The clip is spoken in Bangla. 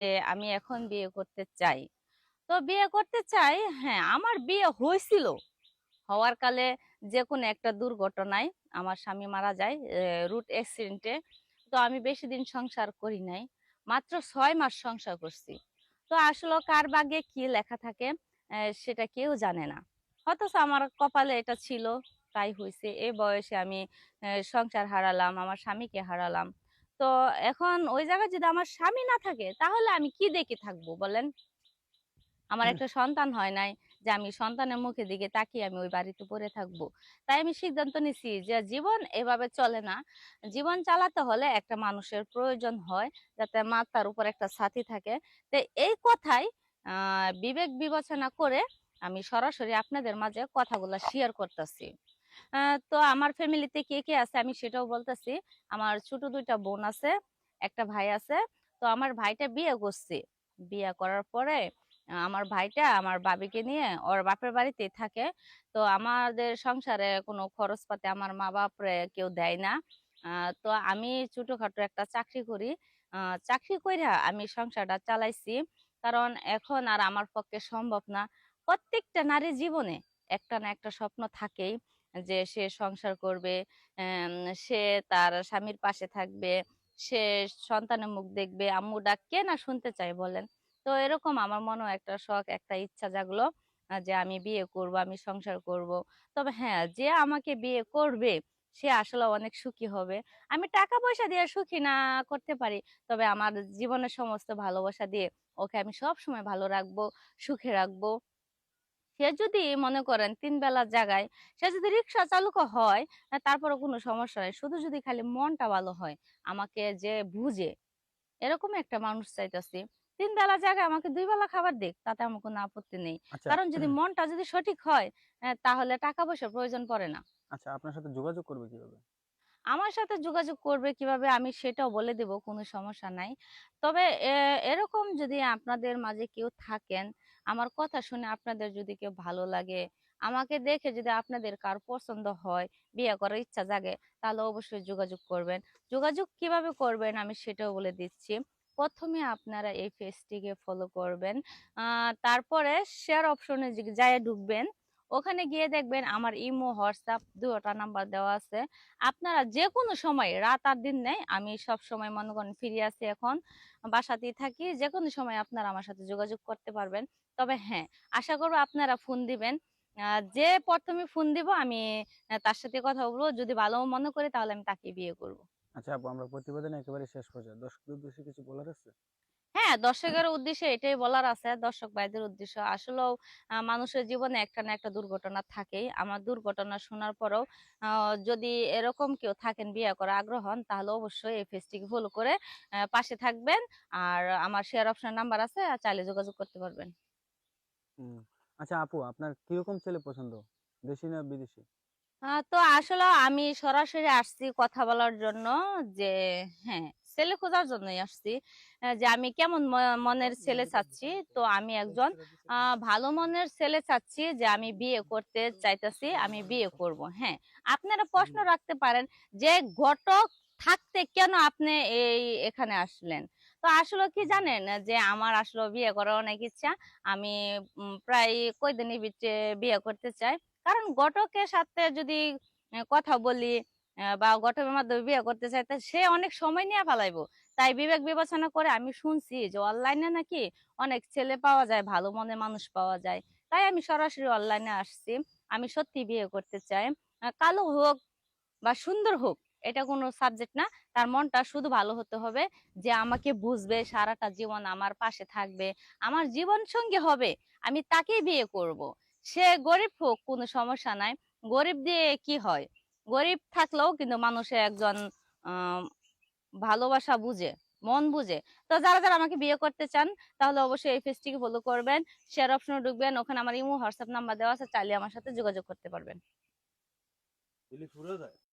যে আমি এখন বিয়ে করতে চাই। তো বিয়ে করতে চাই হ্যাঁ আমার বিয়ে হয়েছিল। হওয়ার কালে যে কোনো একটা দুর্ঘটনায় আমার স্বামী মারা যায় রুট অ্যাক্সিডেন্টে তো আমি বেশি দিন সংসার করি নাই, মাত্র ছয় মাস সংসার করছি। তো আসলে কার বাগে কি লেখা থাকে সেটা কেউ জানে না। অথচ আমার কপালে এটা ছিল, তাই হয়েছে এই বয়সে আমি সংসার হারালাম, আমার স্বামীকে হারালাম। তো এখন ওই জায়গায় যদি আমার স্বামী না থাকে তাহলে আমি কি দেখে থাকব বলেন? আমার একটা সন্তান হয় নাই যে আমি সন্তানের মুখে দিকে তাকিয়ে আমি ওই বাড়িতে পড়ে থাকব। তাই আমি সিদ্ধান্ত নিছি যে জীবন এভাবে চলে না। জীবন চালাতে হলে একটা মানুষের প্রয়োজন হয় যাতে মাথার উপর একটা সাথী থাকে। তো এই কথাই বিবেক বিবেচনা করে আমি সরাসরি আপনাদের মাঝে কথাগুলো শেয়ার করতেছি। তো আমার ফ্যামিলিতে কে কে আছে আমি সেটাও বলতেছি। আমার ছোট দুইটা বোন আছে, একটা ভাই আছে। তো আমার ভাইটা বিয়ে করছে। বিয়ে করার পরে আমার ভাইটা আমার বাবিকে নিয়ে ওর বাপের বাড়িতে থাকে। তো আমাদের সংসারে কোনো খরচ পাতে আমার মা বাপরে কেউ দেয় না। তো আমি ছোটখাটো একটা চাকরি করি। চাকরি কইরা আমি সংসারটা চালাইছি। কারণ এখন আর আমার পক্ষে সম্ভব না। প্রত্যেকটা নারীর জীবনে একটা না একটা স্বপ্ন থাকেই। যে সে সংসার করবে সে তার স্বামীর পাশে থাকবে, সে সন্তানের মুখ দেখবে আম্মু ডাক কে না শুনতে চাই বলেন। তো এরকম আমার মনেও একটা শখ, একটা ইচ্ছা জাগলো যে আমি বিয়ে করব, আমি সংসার করব। তবে হ্যাঁ যে আমাকে বিয়ে করবে, সে আসলে অনেক সুখী হবে। আমি টাকা পয়সা দিয়ে সুখী না করতে পারি, তবে আমার জীবনের সমস্ত ভালোবাসা দিয়ে ওকে আমি সব সময় ভালো রাখব, সুখে রাখব। সে যদি মনে করেন তিন বেলার জায়গায় সে যদি রিক্সা চালক হয় তারপরে কোনো সমস্যা নাই। শুধু যদি খালি মনটা ভালো হয় আমাকে যে বুঝে এরকম একটা মানুষ চাইতেছি। তিন বেলা জায়গায় আমাকে দুই বেলা খাবার দিক তাতে আমার কোনো আপত্তি নেই। আচ্ছা কারণ যদি মনটা যদি সঠিক হয় তাহলে টাকা পয়সার প্রয়োজন পড়ে না। আচ্ছা আপনার সাথে যোগাযোগ করবে কীভাবে? আমার সাথে যোগাযোগ করবে কীভাবে আমি সেটাও বলে দেব কোনো সমস্যা নাই। তবে এরকম যদি আপনাদের মাঝে কেউ থাকেন আমার কথা শুনে আপনাদের যদি কেউ ভালো লাগে, আমাকে দেখে যদি আপনাদের কার পছন্দ হয়, বিয়ে করার ইচ্ছা জাগে, তাহলে অবশ্যই যোগাযোগ করবেন। যোগাযোগ কীভাবে করবেন আমি সেটাও বলে দিচ্ছি। প্রথমে আপনারা এই পেজটিকে ফলো করবেন তারপরে শেয়ার অপশনে যায় ঢুকবেন ওখানে গিয়ে দেখবেন আমার ইমো, হোয়াটসঅ্যাপ দুটা নাম্বার দেওয়া আছে। আপনারা যে কোনো সময় রাত আর দিন নেই, আমি সব সময় মনে করেন ফিরে আসি এখন, বাসাতেই থাকি যে কোনো সময় আপনারা আমার সাথে যোগাযোগ করতে পারবেন। তবে হ্যাঁ আশা করব আপনারা ফোন দিবেন। যে প্রথমে ফোন দিব, আমি তার সাথে কথা বলব। যদি ভালো মনে করি, তাহলে আমি তাকে বিয়ে করব। আচ্ছা আপু, আমরা প্রতিবেদন একেবারে শেষ পর্যায়ে। দর্শকদের উদ্দেশ্যে কিছু বলার আছে? হ্যাঁ দর্শকের উদ্দেশ্যে এটাই বলার আছে দর্শক ভাইদের উদ্দেশ্য। আসলেও মানুষের জীবনে একটা না একটা দুর্ঘটনা থাকেই। আমার দুর্ঘটনা শোনার পরেও যদি এরকম কেউ থাকেন বিয়ে করা আগ্রহ হন তাহলে অবশ্যই এই পেজটিকে ফলো করে পাশে থাকবেন। আর আমার শেয়ার অপশন নাম্বার আছে আর চাইলে যোগাযোগ করতে পারবেন। আচ্ছা আপু আপনার কীরকম ছেলে পছন্দ? দেশি না বিদেশি? তো আসলে আমি সরাসরি আসছি কথা বলার জন্য যে হ্যাঁ ছেলে খোঁজার জন্যই আসছি। যে আমি কেমন মনের ছেলে চাচ্ছি? তো আমি একজন ভালো মনের ছেলে চাচ্ছি যে আমি বিয়ে করতে চাইতেছি আমি বিয়ে করব হ্যাঁ। আপনারা প্রশ্ন রাখতে পারেন যে ঘটক থাকতে কেন আপনি এই এখানে আসলেন? তো আসলে কি জানেন যে আমার আসলে বিয়ে করার অনেক ইচ্ছা। আমি প্রায় কয়দিনের ভিতরে বিয়ে করতে চাই। কারণ ঘটকের সাথে যদি কথা বলি বা গঠনের মাধ্যমে বিয়ে করতে চাই তা সে অনেক সময় নিয়ে পালাইবো। তাই বিবেক বিবেচনা করে আমি শুনছি যে অনলাইনে নাকি অনেক ছেলে পাওয়া যায়, ভালো মনের মানুষ পাওয়া যায়। তাই আমি সরাসরি অনলাইনে আসছি, আমি সত্যি বিয়ে করতে চাই। কালো হোক বা সুন্দর হোক, এটা কোনো সাবজেক্ট না। তার মনটা শুধু ভালো হতে হবে যে আমাকে বুঝবে, সারাটা জীবন আমার পাশে থাকবে, আমার জীবন সঙ্গী হবে, আমি তাকেই বিয়ে করব। সে গরিব হোক, কোনো সমস্যা নাই। গরিব দিয়ে কি হয়? গরিব থাকলেও কিন্তু মানুষে একজন ভালোবাসা বুঝে, মন বুঝে। তো যারা যারা আমাকে বিয়ে করতে চান, তাহলে অবশ্যই এই পেজটিকে ফলো করবেন শেয়ার অপশনে ঢুকবেন, ওখানে আমার ইমো, হোয়াটসঅ্যাপ নাম্বার দেওয়া আছে, চাইলে আমার সাথে যোগাযোগ করতে পারবেন।